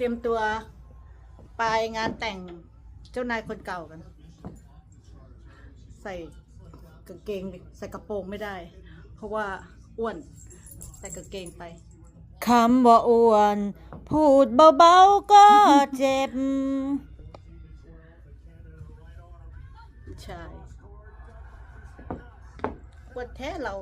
รียมตัวไปงานแต่งเจ้านายคนเก่ากัน ใส่กางเกงดิใส่กระโปรงไม่ได้ เพราะว่าอ้วนใส่กางเกงไปคำว่าอ้วน พูดเบาๆก็เจ็บ ใช่อ้วนแท้เรา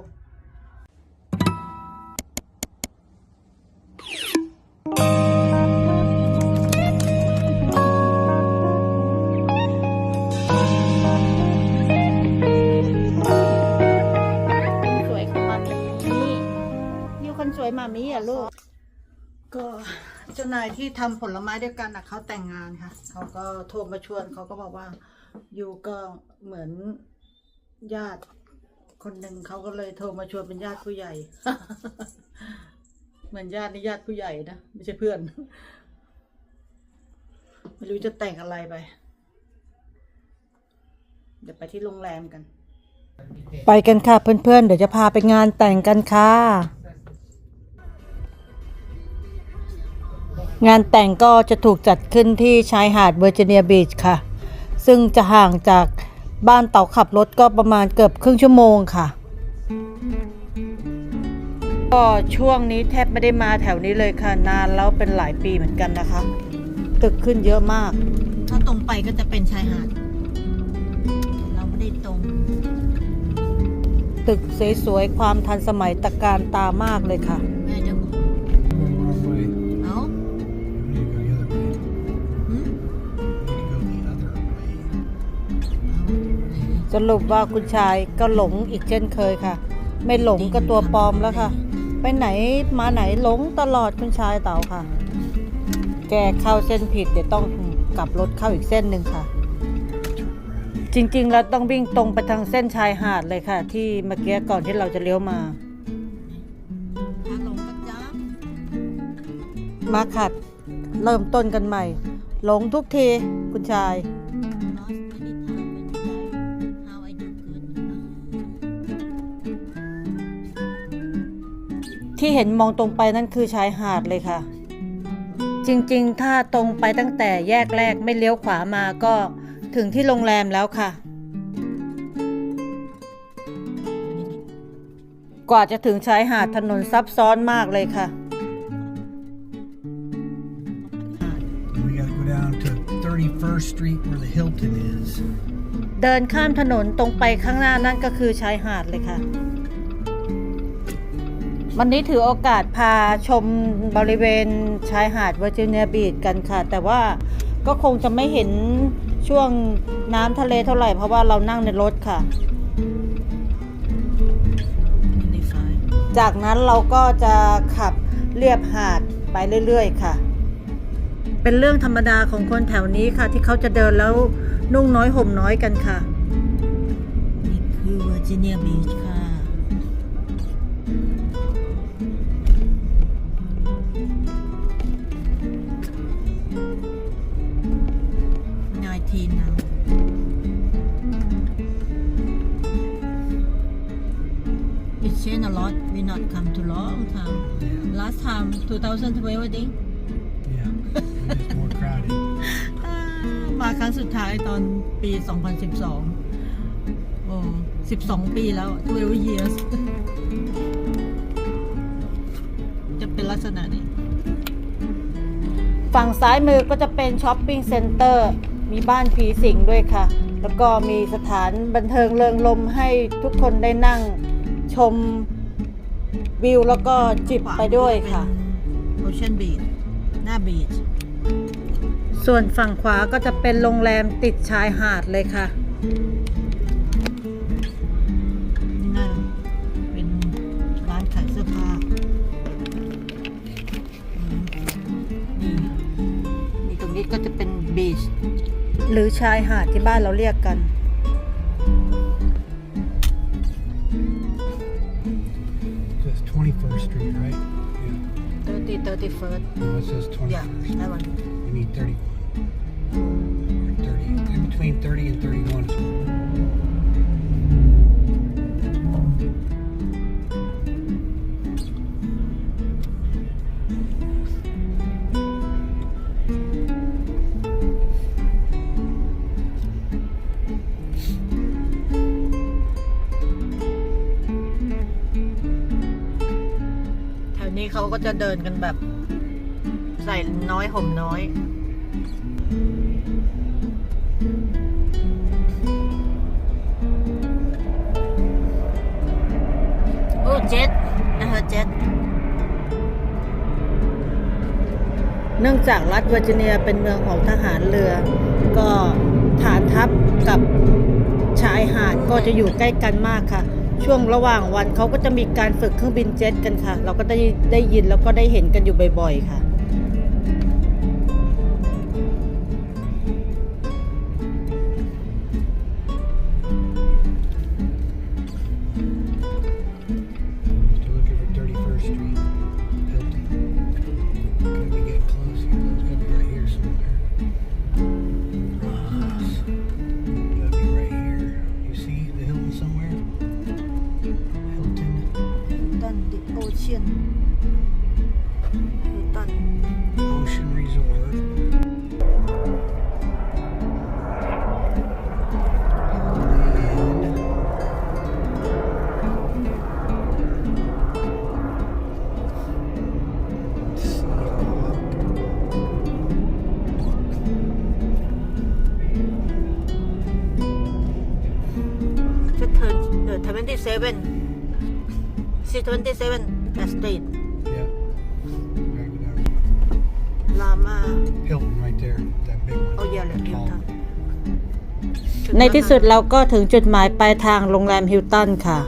นายที่ทำผลไม้ด้วยกันอะเขาแต่งงานค่ะ เขาก็โทรมาชวนเขาก็บอกว่า อยู่ก็เหมือนญาติคนหนึ่งเขาก็เลยโทรมาชวนเป็นญาติผู้ใหญ่ เหมือนญาตินี่ญาติผู้ใหญ่นะไม่ใช่เพื่อน ไม่รู้จะแต่งอะไรไป เดี๋ยวไปที่โรงแรมกัน ไปกันค่ะเพื่อนๆ เดี๋ยวจะพาไปงานแต่งกันค่ะ งานแต่งก็จะถูกจัดขึ้นที่ชายหาดเวอร์จิเนียบีชค่ะ ซึ่งจะห่างจากบ้านเต่าขับรถก็ประมาณเกือบครึ่งชั่วโมงค่ะ ก็ช่วงนี้แทบไม่ได้มาแถวนี้เลยค่ะ นานแล้วเป็นหลายปีเหมือนกันนะคะ ตึกขึ้นเยอะมาก ถ้าตรงไปก็จะเป็นชายหาด เราไม่ได้ตรง ตึกสวยๆความทันสมัยตะการตามากเลยค่ะ สรุปว่าคุณชายก็หลงอีกเช่นเคยค่ะ ไม่หลงก็ตัวปลอมแล้วค่ะ ไปไหนมาไหนหลงตลอดคุณชายเต๋าค่ะ แกเข้าเส้นผิดเดี๋ยวต้องกลับรถเข้าอีกเส้นหนึ่งค่ะ จริงๆแล้วต้องวิ่งตรงไปทางเส้นชายหาดเลยค่ะ ที่เมื่อกี้ก่อนที่เราจะเลี้ยวมาถ้าลงก็จ้ามาขัดเริ่มต้นกันใหม่ หลงทุกทีคุณชาย ที่เห็นมองตรงไปนั่นคือชายหาดเลยค่ะ จริงๆ ถ้าตรงไปตั้งแต่แยกแรกไม่เลี้ยวขวามาก็ถึงที่โรงแรมแล้วค่ะ กว่าจะถึงชายหาดถนนซับซ้อนมากเลยค่ะ We gotta go down to 31st Street where the Hilton is. เดินข้ามถนนตรงไปข้างหน้านั่นก็คือชายหาดเลยค่ะ วันนี้ถือโอกาสพาชมบริเวณชายหาดเวอร์จิเนียบีชกันค่ะ แต่ว่าก็คงจะไม่เห็นช่วงน้ำทะเลเท่าไหร่ เพราะว่าเรานั่งในรถค่ะ จากนั้นเราก็จะขับเรียบหาดไปเรื่อยๆค่ะ เป็นเรื่องธรรมดาของคนแถวนี้ค่ะ ที่เขาจะเดินแล้วนุ่งน้อยห่มน้อยกันค่ะ นี่คือเวอร์จิเนียบีชค่ะ 19 now It's changed a lot we not come to long time last time 2012 I think Yeah. It is more crowded. อ่ามาครั้งสุดท้ายตอนปี 2012 โอ้ 12 ปีแล้ว 12 years จะเป็นลักษณะนี้ ฝั่งซ้ายมือก็จะเป็นช้อปปิ้งเซ็นเตอร์ มีบ้านผีสิงด้วยค่ะ แล้วก็มีสถานบันเทิงเริงลมให้ทุกคนได้นั่งชมวิวแล้วก็จิบไปด้วยค่ะโอเชียนบีชหน้าบีชส่วนฝั่งขวาก็จะเป็นโรงแรมติดชายหาดเลยค่ะนั่นเป็นร้านขายเสื้อผ้าอืมนี่นี่ตรงนี้ก็จะเป็นบีช หรือชายหาดที่บ้านเราเรียกกัน It says 21st Street, right? Yeah. 30 31st No, it says 21st. yeah that one You need 31. Or 30. In between 30 and 31 is ก็จะเดินกันแบบ ใส่น้อยห่มน้อยโอ้เจ็ตนะคะเจ็ตเนื่องจากรัฐเวอร์จิเนียเป็นเมืองของทหารเรือ ก็ฐานทัพกับชายหาดก็จะอยู่ใกล้กันมากค่ะ ช่วงระหว่างวันเขาก็จะมีการฝึกเครื่องบินเจ็ตกันค่ะ เราก็ได้ได้ยินแล้วก็ได้เห็นกันอยู่บ่อยๆค่ะ 27 C27 the street Yeah. Right น Lama Hilton right there, that big one. oh yeah like Hilton ในที่สุดเราก็ถึงจุดหมายปลายทางโรงแรมฮิลตันค่ะ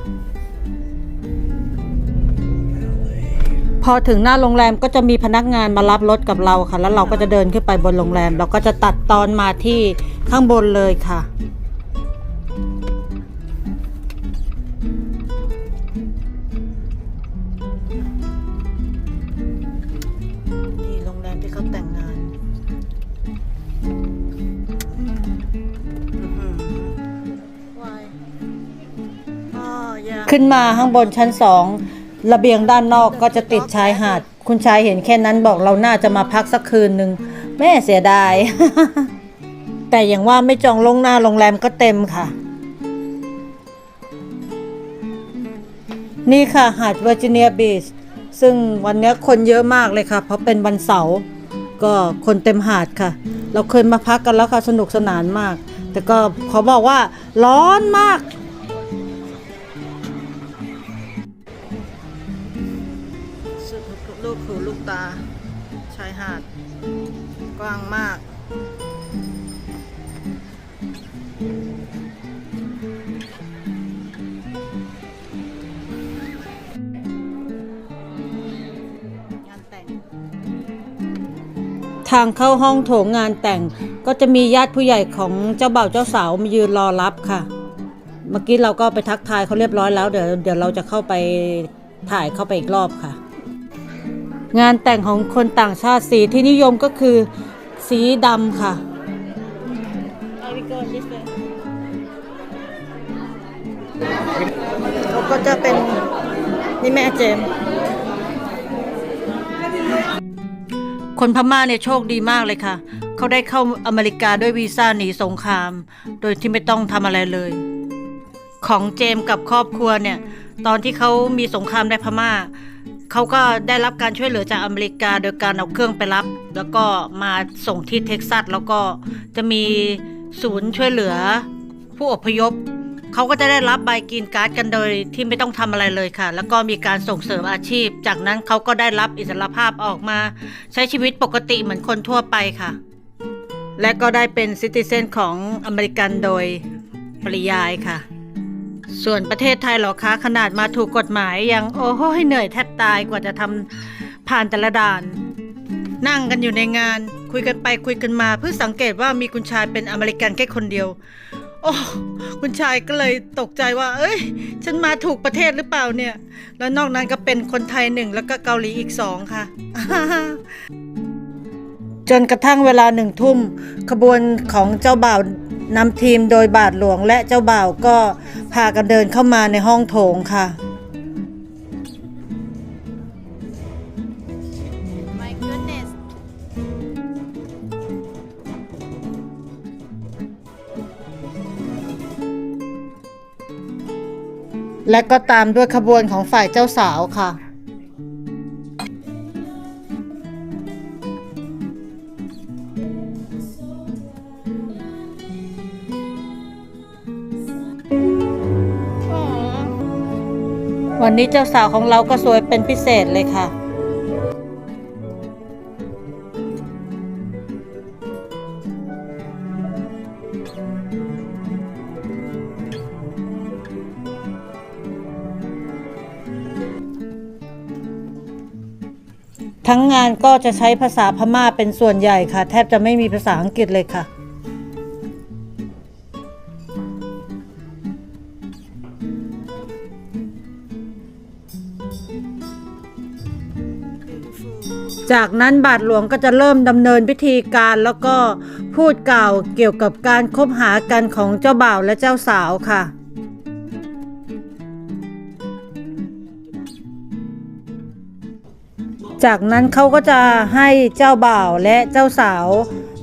พอถึงหน้าโรงแรมก็จะมีพนักงานมารับรถกับเราค่ะ แล้วเราก็จะเดินขึ้นไปบนโรงแรม เราก็จะตัดตอนมาที่ข้างบนเลยค่ะ ขึ้นมาข้างบนชั้นสองระเบียงด้านนอกก็จะติดชายหาด คุณชายเห็นแค่นั้นบอกเราน่าจะมาพักสักคืนหนึ่งแม่เสียดาย แต่อย่างว่าไม่จองลวงหน้าโรงแรมก็เต็มค่ะ นี่ค่ะหาดเวอร์จิเนียบีชซึ่งวันนี้คนเยอะมากเลยค่ะ เพราะเป็นวันเสาร์ก็คนเต็มหาดค่ะ เราเคยมาพักกันแล้วค่ะสนุกสนานมาก แต่ก็เขาบอกว่าร้อนมาก ลูกหูลูกตา ชายหาด กว้างมากงานแต่งทางเข้าห้องโถงงานแต่งก็จะมีญาติผู้ใหญ่ของเจ้าบ่าวเจ้าสาวมายืนรอรับค่ะ เมื่อกี้เราก็ไปทักทายเขาเรียบร้อยแล้ว เดี๋ยวเดี๋ยวเราจะเข้าไปถ่ายเข้าไปอีกรอบค่ะ งานแต่งของคนต่างชาติสีที่นิยมก็คือสีดำค่ะเขาก็จะเป็นนี่แม่เจมส์คนพม่าเนี่ยโชคดีมากเลยค่ะ เขาได้เข้าอเมริกาด้วยวีซ่าหนีสงคราม โดยที่ไม่ต้องทำอะไรเลย ของเจมส์กับครอบครัวเนี่ย ตอนที่เขามีสงครามในพม่า เขาก็ได้รับการช่วยเหลือจากอเมริกาโดยการเอาเครื่องไปรับ แล้วก็มาส่งที่เท็กซัสแล้วก็จะมีศูนย์ช่วยเหลือผู้อพยพเขาก็จะได้รับใบกรีนการ์ดกันโดยที่ไม่ต้องทำอะไรเลยค่ะ แล้วก็มีการส่งเสริมอาชีพ จากนั้นเขาก็ได้รับอิสรภาพออกมา ใช้ชีวิตปกติเหมือนคนทั่วไปค่ะ และก็ได้เป็นซิติเซนของอเมริกันโดยปริยายค่ะ ส่วนประเทศไทยหรอคะขนาดมาถูกกฎหมายยังโอ้โหเหนื่อยแทบตายกว่าจะทำผ่านแต่ละด่าน นั่งกันอยู่ในงาน คุยกันไปคุยกันมา เพื่อสังเกตว่ามีคุณชายเป็นอเมริกันแค่คนเดียว โอ้คุณชายก็เลยตกใจว่า เอ้ย ฉันมาถูกประเทศหรือเปล่าเนี่ย แล้วนอกนั้นก็เป็นคนไทยหนึ่งแล้วก็เกาหลีอีกสองค่ะจนกระทั่งเวลาหนึ่งทุ่มขบวนของเจ้าบ่าว นำทีมโดยบาทหลวงและเจ้าบ่าวก็พากันเดินเข้ามาในห้องโถงค่ะ My goodness และก็ตามด้วยขบวนของฝ่ายเจ้าสาวค่ะ วันนี้เจ้าสาวของเราก็สวยเป็นพิเศษเลยค่ะ ทั้งงานก็จะใช้ภาษาพม่าเป็นส่วนใหญ่ค่ะ แทบจะไม่มีภาษาอังกฤษเลยค่ะ จากนั้นบาทหลวงก็จะเริ่มดำเนินพิธีการแล้วก็พูดกล่าวเกี่ยวกับการคบหากันของเจ้าบ่าวและเจ้าสาวค่ะจากนั้นเขาก็จะให้เจ้าบ่าวและเจ้าสาว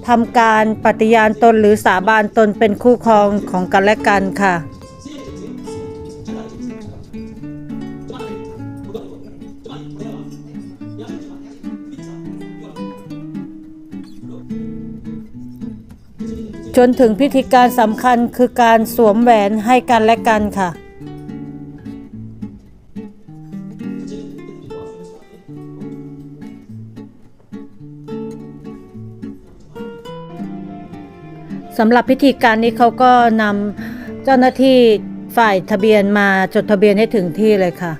ทำการปฏิญาณตนหรือสาบานตนเป็นคู่ครองของกันและกันค่ะ จนถึงพิธีการสำคัญคือการสวมแหวนให้กันและกันค่ะ สำหรับพิธีการนี้เขาก็นำเจ้าหน้าที่ฝ่ายทะเบียนมาจดทะเบียนให้ถึงที่เลยค่ะ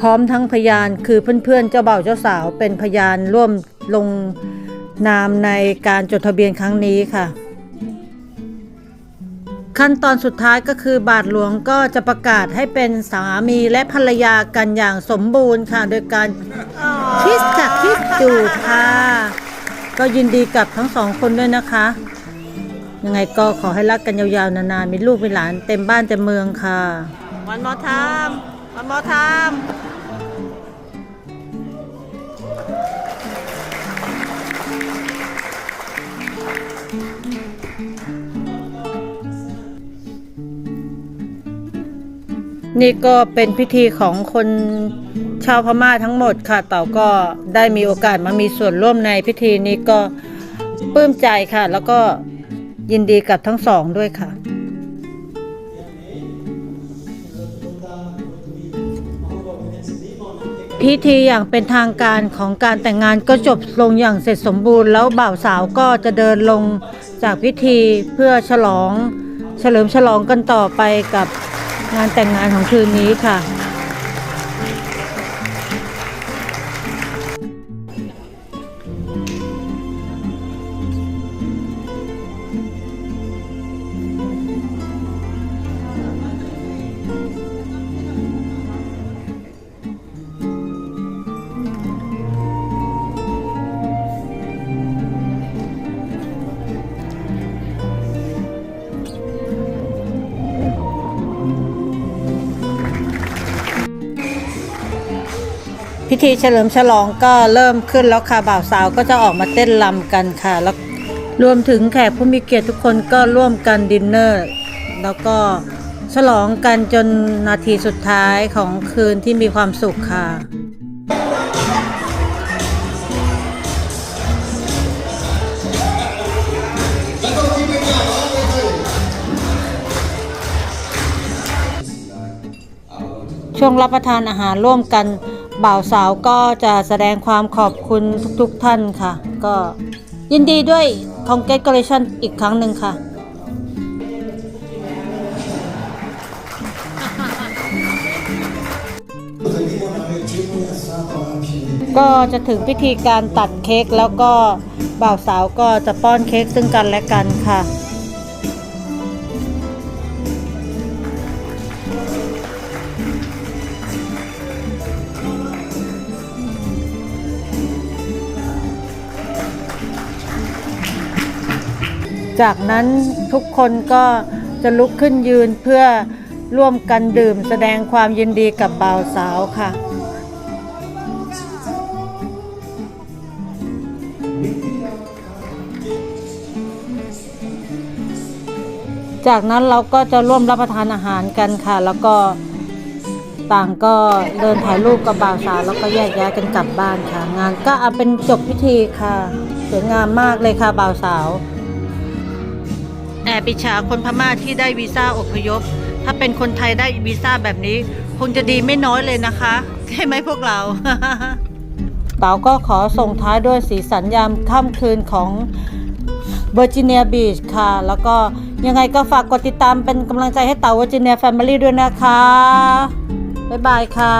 พร้อมทั้งพยานคือเพื่อนๆเจ้าบ่าวเจ้าสาว เป็นพยานร่วมลงนามในการจดทะเบียนครั้งนี้ค่ะ ขั้นตอนสุดท้ายก็คือบาทหลวงก็จะประกาศให้เป็นสามีและภรรยากันอย่างสมบูรณ์ค่ะ โดยการคิสค่ะคิสจูบค่ะ ก็ยินดีกับทั้งสองคนด้วยนะคะยังไงก็ขอให้รักกันยาวๆ นานๆ มีลูกมีหลานเต็มบ้านเต็มเมืองค่ะ วันมอทามวันมอทาม นี่ก็เป็นพิธีของคนชาวพม่าทั้งหมดค่ะ เต่าก็ได้มีโอกาสมามีส่วนร่วมในพิธีนี้ก็ปลื้มใจค่ะ แล้วก็ยินดีกับทั้งสองด้วยค่ะพิธีอย่างเป็นทางการของการแต่งงานก็จบลงอย่างเสร็จสมบูรณ์ แล้วบ่าวสาวก็จะเดินลงจากพิธีเพื่อฉลอง เฉลิมฉลองกันต่อไปกับ งานแต่งงานของคืนนี้ค่ะ ธีเฉลิมฉลองก็เริ่มขึ้นแล้วค่ะบ่าวสาวก็จะออกมาเต้นรำกันค่ะ แล้วรวมถึงแขกผู้มีเกียรติทุกคนก็ร่วมกันดินเนอร์ แล้วก็ฉลองกันจนนาทีสุดท้ายของคืนที่มีความสุขค่ะช่วงรับประทานอาหารร่วมกัน บ่าวสาวก็จะแสดงความขอบคุณทุกๆท่านค่ะ ก็ยินดีด้วย congratulation อีกครั้งหนึ่งค่ะ ก็จะถึงพิธีการตัดเค้กแล้วก็บ่าวสาวก็จะป้อนเค้กซึ่งกันและกันค่ะ จากนั้นทุกคนก็จะลุกขึ้นยืนเพื่อร่วมกันดื่มแสดงความยินดีกับบ่าวสาวค่ะจากนั้นเราก็จะร่วมรับประทานอาหารกันค่ะ แล้วก็ต่างก็เดินถ่ายรูปกับบ่าวสาวแล้วก็แยกย้ายกันกลับบ้านค่ะ งานก็เอาเป็นจบพิธีค่ะสวยงามมากเลยค่ะบ่าวสาว แอบอิจฉาคนพม่าที่ได้วีซ่าอพยพ ถ้าเป็นคนไทยได้วีซ่าแบบนี้ คงจะดีไม่น้อยเลยนะคะ ใช่ไหมพวกเรา เต๋าก็ขอส่งท้ายด้วยสีสันยามค่ำคืนของเวอร์จิเนียบีชค่ะ แล้วก็ยังไงก็ฝากกดติดตามเป็นกำลังใจให้เต๋าเวอร์จิเนียแฟมิลี่ด้วยนะคะ บ๊ายบายค่ะ